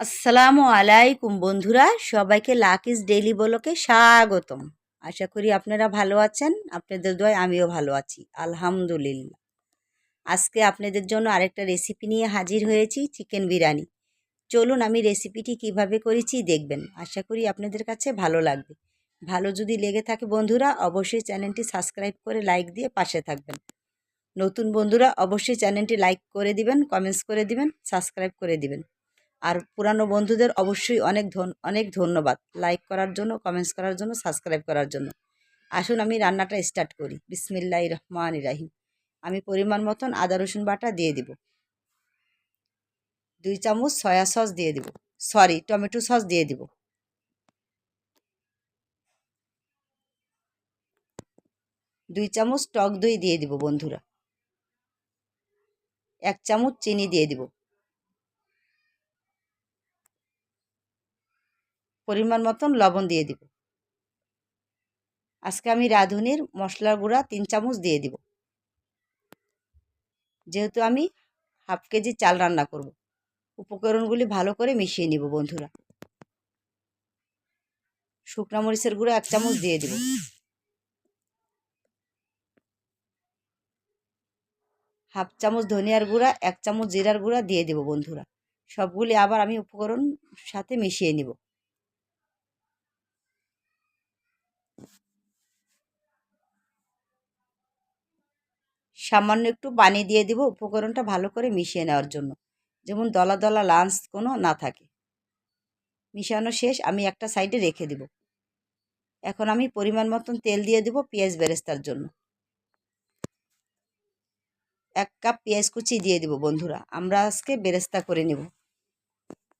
আসসালামু আলাইকুম বন্ধুরা, সবাইকে লাকিস ডেইলি বলকে স্বাগতম। আশা করি আপনারা ভালো আছেন, আপনাদের দোয়ায় আমিও ভালো আছি, আলহামদুলিল্লাহ। আজকে আপনাদের জন্য আরেকটা রেসিপি নিয়ে হাজির হয়েছি চিকেন বিরিয়ানি। চলুন আমি রেসিপিটি কীভাবে করেছি দেখবেন, আশা করি আপনাদের কাছে ভালো লাগবে। ভালো যদি লেগে থাকে বন্ধুরা, অবশ্যই চ্যানেলটি সাবস্ক্রাইব করে লাইক দিয়ে পাশে থাকবেন। নতুন বন্ধুরা, অবশ্যই চ্যানেলটি লাইক করে দিবেন কমেন্টস করে দিবেন সাবস্ক্রাইব করে দিবেন। আর পুরানো বন্ধুদের অবশ্যই অনেক ধন, অনেক ধন্যবাদ। লাইক করার জন্য কমেন্টস করার জন্য সাবস্ক্রাইব করার জন্য। আসুন, আমি রান্নাটা স্টার্ট করি। বিসমিল্লাহ রহমান রাহিম। আমি পরিমাণ মতন আদা, রসুন বাটা দিয়ে দিব। দুই চামচ সয়া সস দিয়ে দিব। সরি টমেটো সস দিয়ে দিব। দুই চামচ টক দই দিয়ে দিব বন্ধুরা। এক চামচ চিনি দিয়ে দিব। পরিমাণ মতন লবণ দিয়ে দিব। আজকে আমি রাঁধুনির মশলার গুঁড়া তিন চামচ দিয়ে দিব। যেহেতু আমি হাফ কেজি চাল রান্না করব, উপকরণগুলি ভালো করে মিশিয়ে নিব বন্ধুরা। শুকনা মরিচের গুঁড়ো এক চামচ দিয়ে দিব। হাফ চামচ ধনিয়ার গুঁড়া, এক চামচ জিরার গুঁড়া দিয়ে দেব বন্ধুরা। সবগুলি আবার আমি উপকরণ সাথে মিশিয়ে নিব। সামান্য একটু পানি দিয়ে দিব উপকরণটা ভালো করে মিশিয়ে নেওয়ার জন্য। যেমন দলা দলা লাঞ্চ কোনো না থাকে। মিশানো শেষ, আমি একটা সাইডে রেখে দিব। এখন আমি পরিমাণ মতন তেল দিয়ে দিব পেঁয়াজ বেরেস্তার জন্য। এক কাপ পেঁয়াজ কুচি দিয়ে দিব বন্ধুরা, আমরা আজকে বেরেস্তা করে নেব।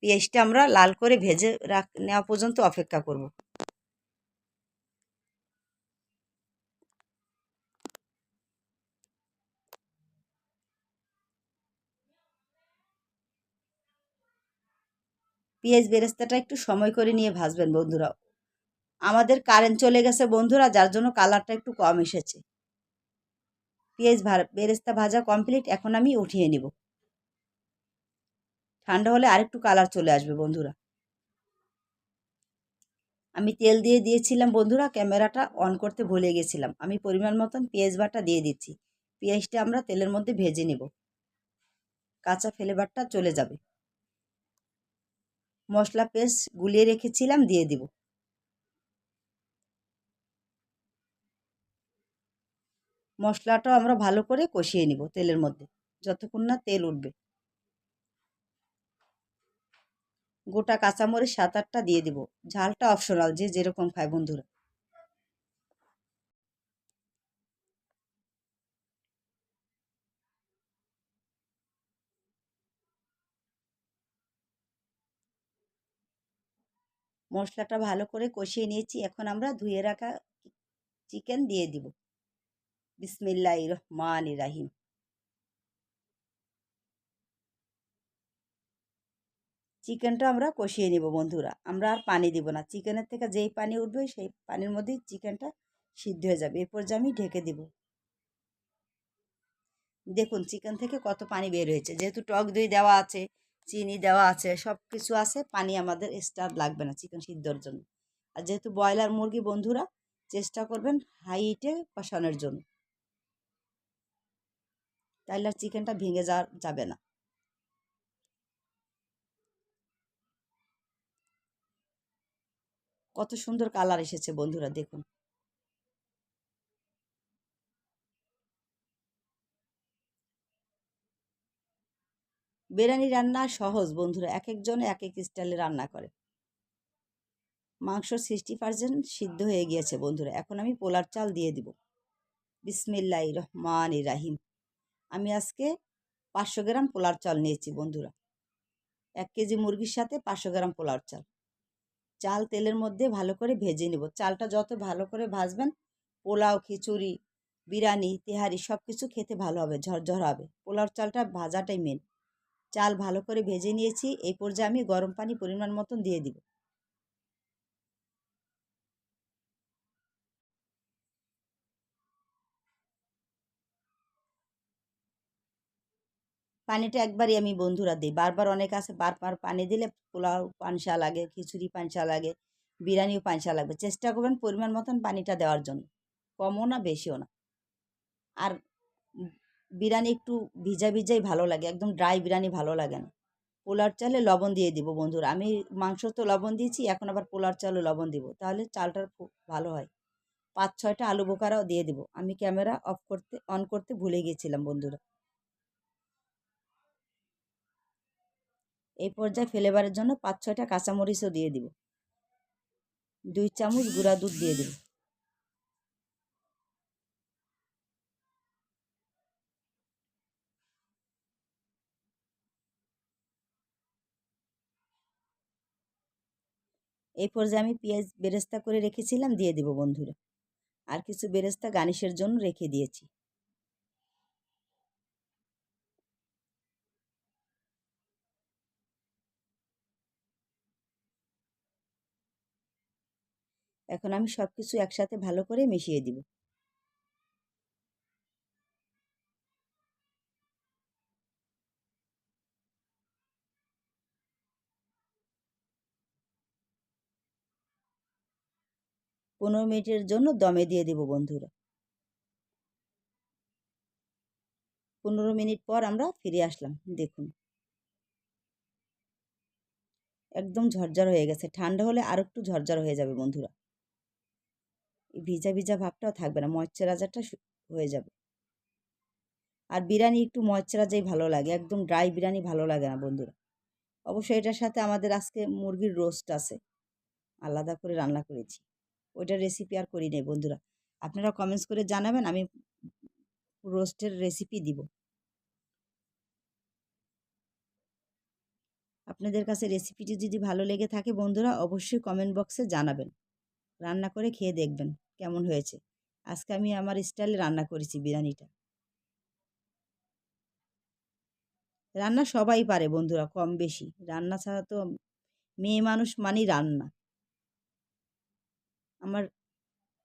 পেঁয়াজটা আমরা লাল করে ভেজে রাখ, নেওয়া পর্যন্ত অপেক্ষা করব। পেঁয়াজ বেরেস্তাটা একটু সময় করে নিয়ে ভাজবেন বন্ধুরাও। আমাদের কারেন্ট চলে গেছে বন্ধুরা, যার জন্য কালারটা একটু কম এসেছে। পেঁয়াজ বেরেস্তা ভাজা কমপ্লিট এখন আমি উঠিয়ে নিব। ঠান্ডা হলে আরেকটু কালার চলে আসবে বন্ধুরা। আমি তেল দিয়ে দিয়েছিলাম বন্ধুরা, ক্যামেরাটা অন করতে ভুলে গেছিলাম। আমি পরিমাণ মতন পেঁয়াজ বাটা দিয়ে দিচ্ছি। পেঁয়াজটা আমরা তেলের মধ্যে ভেজে নেব। কাঁচা ফ্লেভারটা চলে যাবে। মশলা পেস্ট গুলিয়ে রেখেছিলাম, দিয়ে দিব। মশলাটাও আমরা ভালো করে কষিয়ে নিব তেলের মধ্যে, যতক্ষণ না তেল উঠবে। গোটা কাঁচামরিচ সাত আটটা দিয়ে দিব। ঝালটা অপশনাল যে যেরকম খায় বন্ধুরা। মশলাটা ভালো করে কষিয়ে নিয়েছি। এখন আমরা ধুয়ে রাখা চিকেন দিয়ে দিব। বিসমিল্লাহ রহমান রাহিম। চিকেনটা আমরা কষিয়ে নেব বন্ধুরা। আমরা আর পানি দিব না। চিকেনের থেকে যেই পানি উঠবে, সেই পানির মধ্যেই চিকেনটা সিদ্ধ হয়ে যাবে। এরপর যে আমি ঢেকে দেব। দেখুন, চিকেন থেকে কত পানি বের হয়েছে। যেহেতু টক দই দেওয়া আছে চিনি দেওয়া আছে সব কিছু আছে, পানি আমাদের এক্সট্রা লাগবে না চিকেন সিদ্ধর জন্য। আর যেহেতু ব্রয়লার মুরগি বন্ধুরা, চেষ্টা করবেন হাই হিটে কষানোর জন্য। তাহলে আর চিকেনটা ভেঙে যা যাবে না। কত সুন্দর কালার এসেছে বন্ধুরা, দেখুন। বিরিয়ানি রান্না সহজ, বন্ধুরা। এক একজনে এক এক স্টাইলে রান্না করে। মাংস সিক্সটি পার্সেন্ট সিদ্ধ হয়ে গিয়েছে, বন্ধুরা। এখন আমি পোলার চাল দিয়ে দিব। বিসমিল্লাহ রহমান রাহিম। আমি আজকে পাঁচশো গ্রাম পোলার চাল নিয়েছি, বন্ধুরা। এক কেজি মুরগির সাথে পাঁচশো গ্রাম পোলার চাল। চাল তেলের মধ্যে ভালো করে ভেজে নেব। চালটা যত ভালো করে ভাজবেন, পোলাও, খিচুড়ি, বিরিয়ানি, তেহারি সব কিছু খেতে ভালো হবে, ঝরঝর হবে। পোলার চালটা ভাজাটাই মেন চাল ভালো করে ভেজে নিয়েছি, এই পর্যায়ে আমি গরম পানি পরিমাণ মতন দিয়ে দিব। পানিটা একবারই আমি বন্ধুরা দিই। বারবার অনেক আছে, বারবার পানি দিলে পোলাও পানসা লাগে, খিচুড়ি পানসা লাগে, বিরিয়ানিও পানসা লাগবে। চেষ্টা করবেন পরিমাণ মতন পানিটা দেওয়ার জন্য। কমও না, বেশিও না। আর বিরিয়ানি একটু ভিজা ভিজাই ভালো লাগে, একদম ড্রাই বিরিয়ানি ভালো লাগে না। পোলার চালে লবণ দিয়ে দিব বন্ধুরা, আমি মাংস তো লবণ দিয়েছি, এখন আবার পোলার চালও লবণ দিব, তাহলে চালটার খুব ভালো হয়। পাঁচ, ছয়টা আলু বোকারাও দিয়ে দিব, আমি ক্যামেরা অফ করতে, অন করতে ভুলে গিয়েছিলাম বন্ধুরা। এই পর্যায়ে ফ্লেভারের জন্য পাঁচ, ছয়টা কাঁচামরিচও দিয়ে দিব। দুই চামচ গুঁড়া দুধ দিয়ে দিব। এই পর্যায়ে আমি পেঁয়াজ বেরেস্তা করে রেখেছিলাম, দিয়ে দেব বন্ধুরা। আর কিছু বেরেস্তা গানিশের জন্য রেখে দিয়েছি। এখন আমি সব কিছু একসাথে ভালো করে মিশিয়ে দিব। পনেরো মিনিটের জন্য দমে দিয়ে দেব বন্ধুরা। পনেরো মিনিট পর আমরা ফিরে আসলাম, দেখুন। একদম ঝরঝর হয়ে গেছে, ঠান্ডা হলে আর একটু ঝরঝর হয়ে যাবে বন্ধুরা। এই ভিজা ভিজা ভাবটাও থাকবে না, ময়শ্চারাইজারটা হয়ে যাবে। আর বিরিয়ানি একটু ময়শ্চারাইজাই ভালো লাগে, একদম ড্রাই বিরিয়ানি ভালো লাগে না বন্ধুরা। অবশ্যই এটার সাথে আমাদের আজকে মুরগির রোস্ট আছে, আলাদা করে রান্না করেছি। ওইটার রেসিপি আর করি নেই, বন্ধুরা। আপনারা কমেন্টস করে জানাবেন, আমি রোস্টের রেসিপি দিব। আপনাদের কাছে রেসিপিটি যদি ভালো লেগে থাকে, বন্ধুরা, অবশ্যই কমেন্ট বক্সে জানাবেন। রান্না করে খেয়ে দেখবেন কেমন হয়েছে। আজকে আমি আমার স্টাইলে রান্না করেছি বিরিয়ানিটা। রান্না সবাই পারে, বন্ধুরা, কম বেশি। রান্না ছাড়া তো মেয়ে মানুষ মানেই রান্না। আমার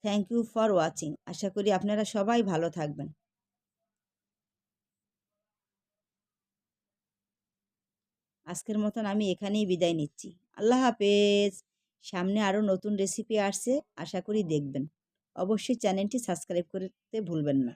থ্যাংক ইউ ফর ওয়াচিং আশা করি আপনারা সবাই ভালো থাকবেন। আজকের মতন আমি এখানেই বিদায় নিচ্ছি। আল্লাহ হাফেজ। সামনে আরও নতুন রেসিপি আসছে, আশা করি দেখবেন। অবশ্যই চ্যানেলটি সাবস্ক্রাইব করতে ভুলবেন না।